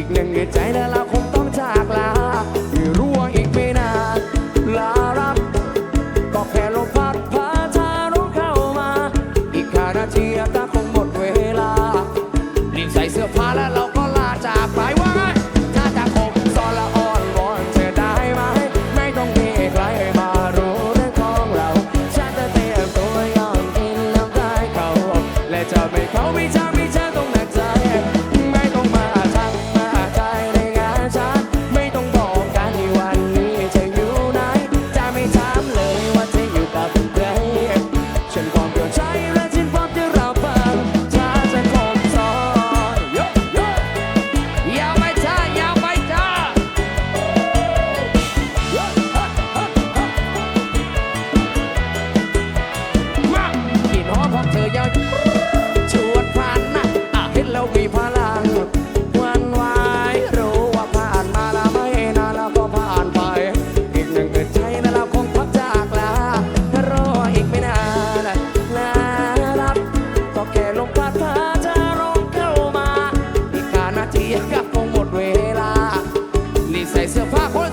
อีกหนึ่งในใจละลา 10 eu vou